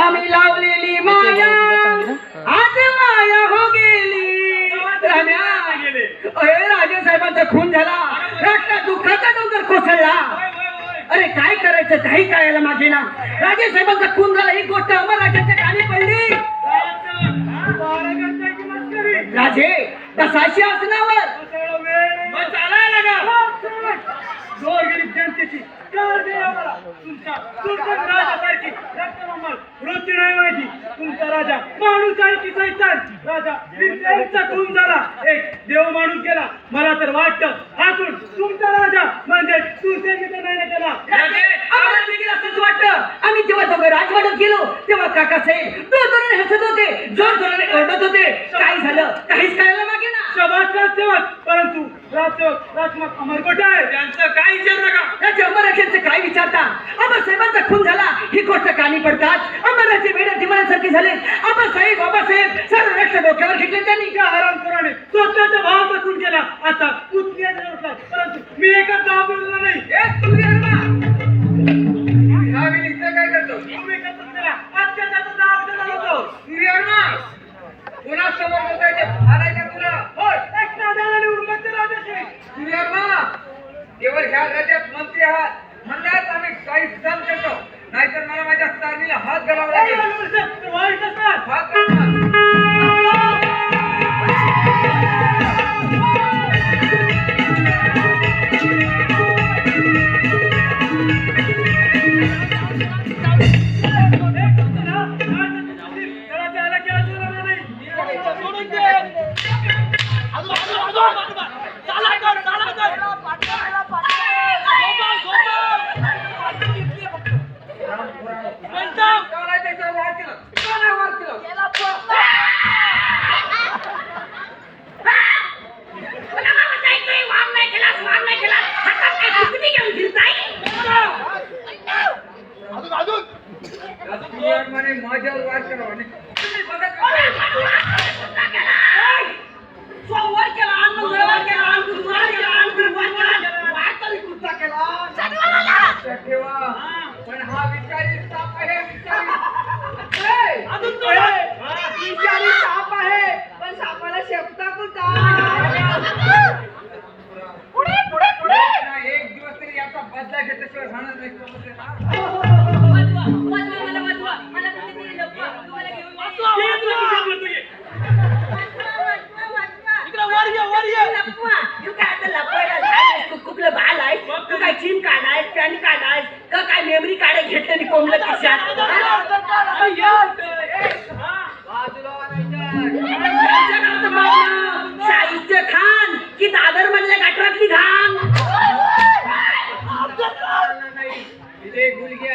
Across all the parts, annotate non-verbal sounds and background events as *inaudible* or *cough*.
आम्ही लावलेली माया. आज माया हो गेली. अरे राजे साहेबांचा खून झाला. रक्त दुःखाचा डोंगर कोसळला. अरे काय करायचं? काही कळायला माझे ना. राजे साहेबांचा खून झाला. ही गोष्ट अमर राजाच्या कानी पडली. राजे कसाशी असण्यावर गोरगरीब जनतेची. कर दे आम्हाला. तुमच्या तुमच्या राजासारखी नाही माहिती तुमचा राजा माणूस आहे की सैतान. राजा विद्यार्थीचा खून झाला. एक देव माणूस गेला. मला तर वाटतं हातून तुमचा राजा म्हणजे तुझे नाही केला. म्हणजे? आम्हाला देखील असंच वाटतं. आम्ही जेव्हा दोघं राजवाड्यात गेलो तेव्हा काकासाहेब दूर हसत होते जोर जोराने ओरडत होते. काय झालं काहीच कळायला मागे ना शबाद राजसेवक परंतु राजसेवक राजमक अमरकोट आहे? त्यांचं काय विचार नका. राजा अमराजांचं काय विचारता? अमर साहेबांचा खून झाला ही गोष्ट कानी पडतात. अमराचे वेड्या दिवाळासारखे झाले. आबासाहेब बाबासाहेब सर्व रक्त डोक्यावर घेतले. त्यांनी त्या हरामखोराने स्वतःच्या भावाचा खून केला. आता पुतण्याचा उठला परंतु मी नाव बोललो नाही. तुम्ही हा काय करतो? तुम्ही कसं केला अत्याचाराचा नाव दिला होतो. तुम्ही अरे पुन्हा समोर बोलायचे हारायचं तुला. केवळ ह्या राज्यात मंत्री आहात म्हणल्यास आम्ही काही काम करतो नाहीतर मला माझ्या स्थानीला हात घालावा लागेल हात घालणार.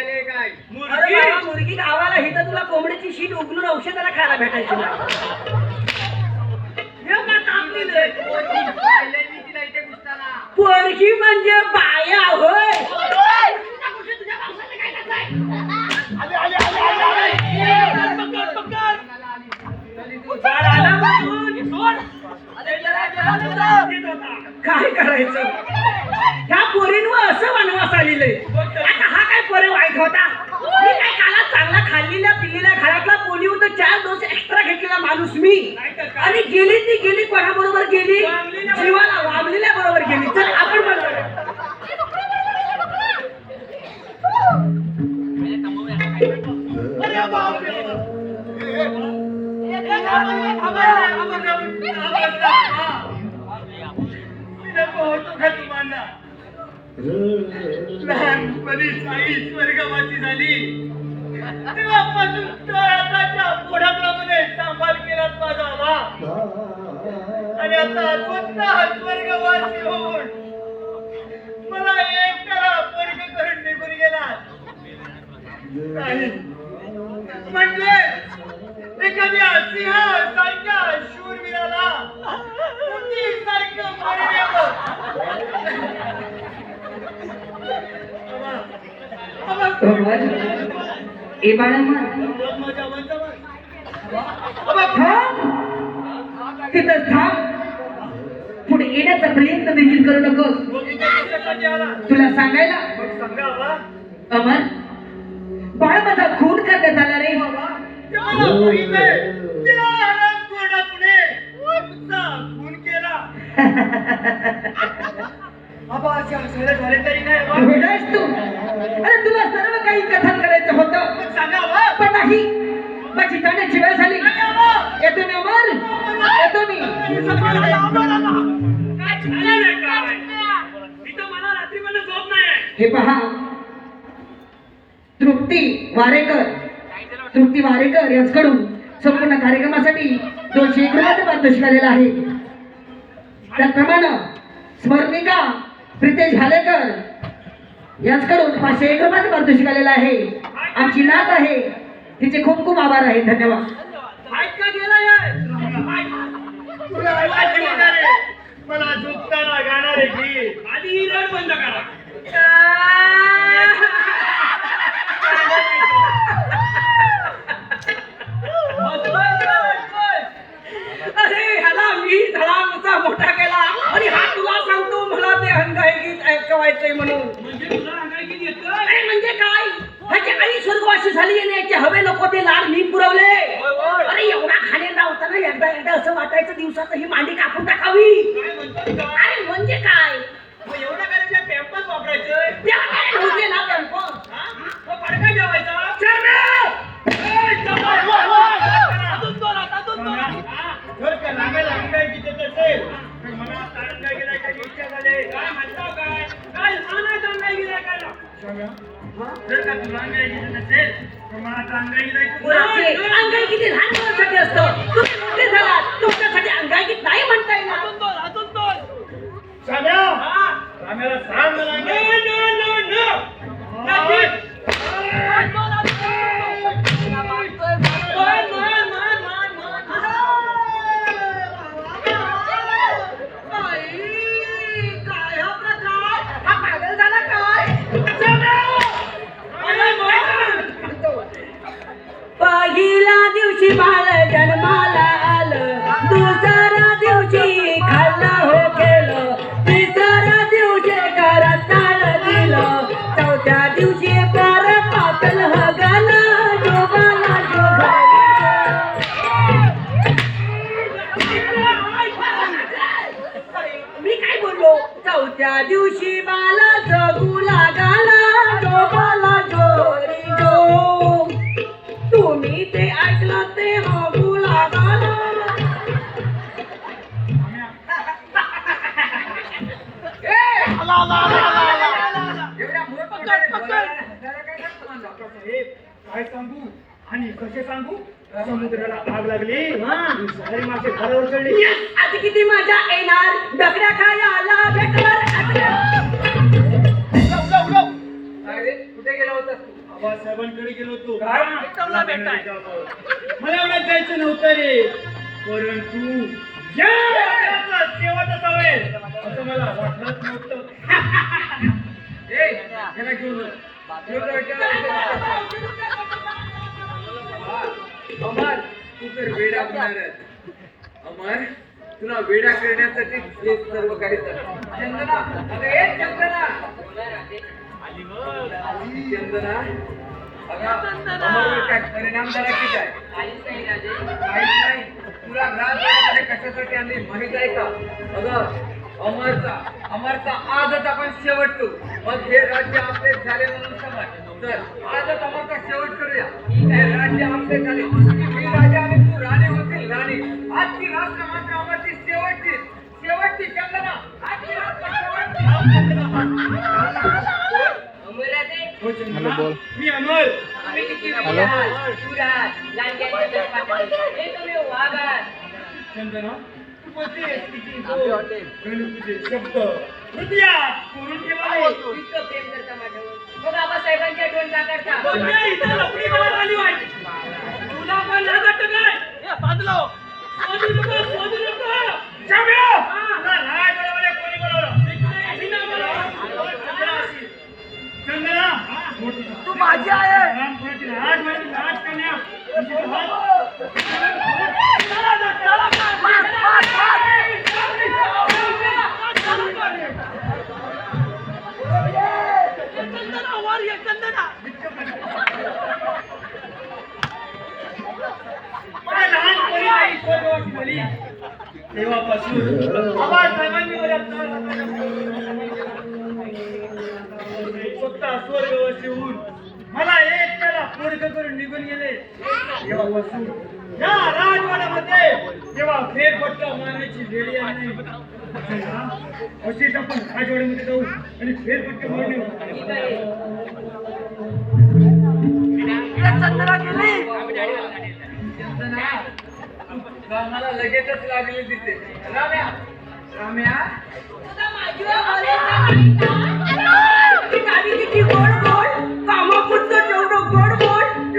अरे बाबा, मुर्गी गावाला हिथं तुला कोंबडीची शीट उघडून औषधाला खायला भेटायची ना. हे काय काम पोरगी म्हणजे बाया होय. बाळ आला बघून. काय करायचं? ह्या पोरींवर असं वनवास आलेलं आहे हा काय पोरे वाईट होता मी काय काला चांगला खाल्लेल्या पिल्लेल्या घरातला पोली होता चार डोस एक्स्ट्रा घेतलेला माणूस मी आणि गेली ती गेली कोणाबरोबर गेली? जीवाला वामलेल्या बरोबर गेली. चल आपण लहानपणी झाली. तेव्हापासून तळाच्या सांभाळ केलात माझा वा आणि आता स्वतः वासी होऊन मला एकट्याला वर्ग करून निघून गेला नाही. म्हणजे एखाद्या सिंहासारख्या शूरवीराला सारखं मरण यावं. ए बाळा माझ्या वंशावर. थांब तिथं थांब. येण्याचा प्रयत्न देखील करू नकोस. तुला सांगायला अमर बाळ माझा खून करण्यात आला रे. खून केला तू? अरे तुला सर्व काही कथन करायचं होतं. पण नाही. माझी जाण्याची वेळ झाली. येतो मी अमर? येतो मी. हे पहा. तृप्ती वारेकर. तृप्ती वारेकर यांच्याकडून संपूर्ण कार्यक्रमासाठी दोनशे एक रुपयाचं पारितोषिक आलेलं आहे. त्याचप्रमाणे स्मरणिका प्रितेश झालेकर यांच्याकडून पाचशे एक रुपयाचं पारितोषिक आलेलं आहे. आमची नात आहे. तिचे खूप खूप आभार आहे. धन्यवाद. ऐक का गेला यार? तुला आवाज येणार आहे. मला झोपताना गाणार आहे की आधी रड बंद करा *laughs* *laughs* वाटायचं दिवसात ही मांडी कापून टाकावी. काय म्हणतो का? अरे म्हणजे काय? एवढं करायचं पॅम्पस वापरायचं? काय नव्हते ना पॅम्पो हा? मग फडका जेवायचा? जर का लागायला अंगाई किती तुला अंगाई तर मला आता अंगाई अंगाई लहान मुलांसाठी असतं तुम्ही मोठे झालात तुमच्यासाठी अंगाई गीत नाही म्हणता येणार साम्या साम्याला सांग मला अंगाई काय काय सांगू आणि कसे सांगू समुद्राला आग लागली सारे मासे घरावर चढले आज किती मजा येणार दगड्या खायला भेटणार कुठे गेला होता. बाबासाहेबांकडे गेलो होतो. काय? मला मला एवढ्यात जायचं नव्हतं रे. परंतु शेवटचा वेळ असं मला वाटलंच नव्हतं. *laughs* अमर तू तर वेडा होणारच अमर तुला वेडा करण्यासाठी हे सर्व काही झालं. चंदना अगं ए चंदना. चंदना. अगं अमरवर काय परिणाम झाला की काय? काहीच नाही तुला घरात कशासाठी आणली? माहीत आहे का? अगं अमरचा अमरचा आजच आपण शेवट करू. मग हे राज्य आपले झाले म्हणून समज. तर आजच अमरचा शेवट करूया. हे राज्य आपले झाले. मी राजा आणि तू राणी होतील राणी. आजची रात्र मात्र अमरची शेवटची. शेवटची चंदना. आजची रात्र हो मी अमर. चंदना तू बोलतेस किती गोड. गणपतीचे शब्द हृदयात कोरून ठेवावे आठवण का करता कोणत्या इथं लपडी मला झाली वाटते. तुला पण लाज वाटतं काय? शोधू नको, शोधू नको. तुला राय बरोबर कोणी बोलवलं? चंद्रा अशी. चंद्रा, तू माझी आहे लाज माझी लाज चला, चला. तेव्हापासून आवाज साहेबांनी मला स्वतः स्वर्गवासी होऊन मला एक त्याला पोरग करून निघून गेले. तेव्हापासून या राजवाड्यामध्ये तेव्हा फेरफटका मारण्याची वेळ आली अशीच आपण राजवाड्यामध्ये जाऊ आणि फेरफटका मारणे मला लगेचच लागले तिथे. राम्या. राम्या. किती गोड गोड कामापुरतं तेवढं गोड गोड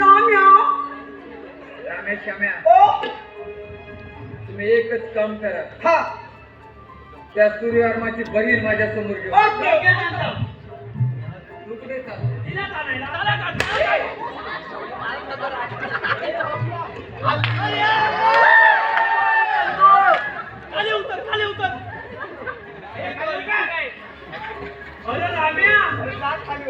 राम्या श्याम्या ओ तुम्ही एकच काम करा. हा. त्या सूर्यवर्माची बहीण माझ्यासमोर घेऊन? तिला चालायला आला का? खाली उतर खाली उतर हे खाली काय? अरे राम्या ही गुली खाली आहे, खाली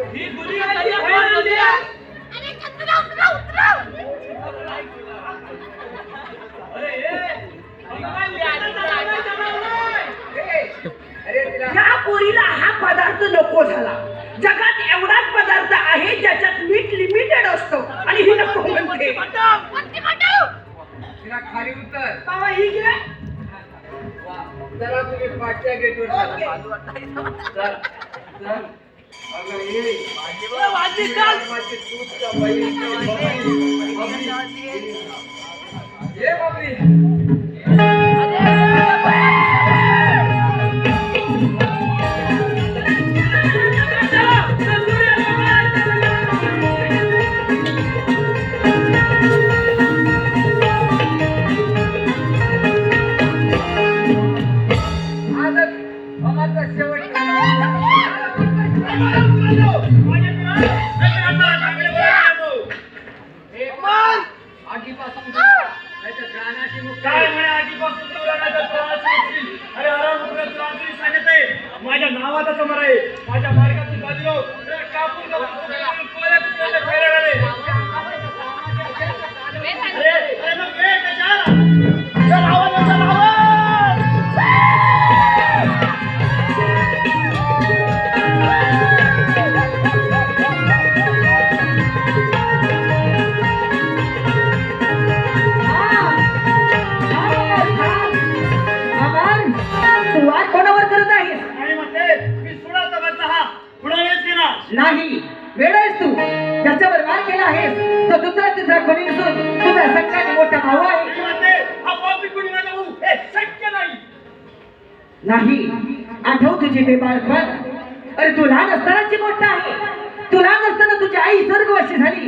आहे. अरे हे, भगवान याचं चाललंय, चाललंय. ए, अरे तिला या पोरीला हा पदार्थ नको झाला. जगात एवढाच पदार्थ आहे ज्याच्यात मीठ लिमिटेड असतो. आणि ही नको म्हणते. तिला खाली उतर. बाबा ही घे. वा. चला तुम्ही पाठच्या गेटवर चला. चल, चल. अगं ये. सूर्यवर्माची तूच का बहीण? बाबरी. ये बाबरी. नाही. वेळ आहेस तू. ज्याच्यावर वार केला आहेस तो दुसरा तिसरा कोणी नसून तुझा सगळ्यात मोठा भाऊ आहे. शक्य नाही. नाही. आठव तुझी ते बाळपण अरे तू लहान असतानाची गोष्ट आहे. तू लहान असताना तुझी आई स्वर्गवासी झाली.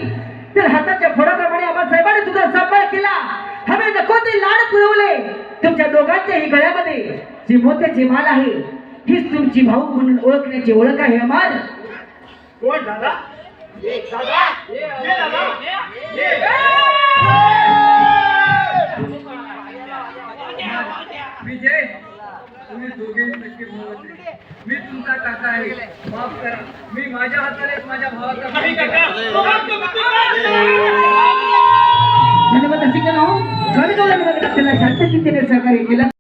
तर हाताच्या फोडाप्रमाणे आबासाहेबांनी तुझा सांभाळ केला. हवे नको ते लाड पुरवले. तुमच्या दोघांच्याही गळ्यामध्ये जी मोत्याची माल आहे हीच तुमची भाऊ म्हणून ओळखण्याची ओळख आहे अमार कोण दादा? दादा? ये दादा? ये विजय तुम्ही दोघे नक्की. मी तुमचा काका आहे. माफ करा. मी माझ्या हाताने माझ्या भावाचा नाही काका? मित्र धन्यवाद असे हो? सहकार्य केलं.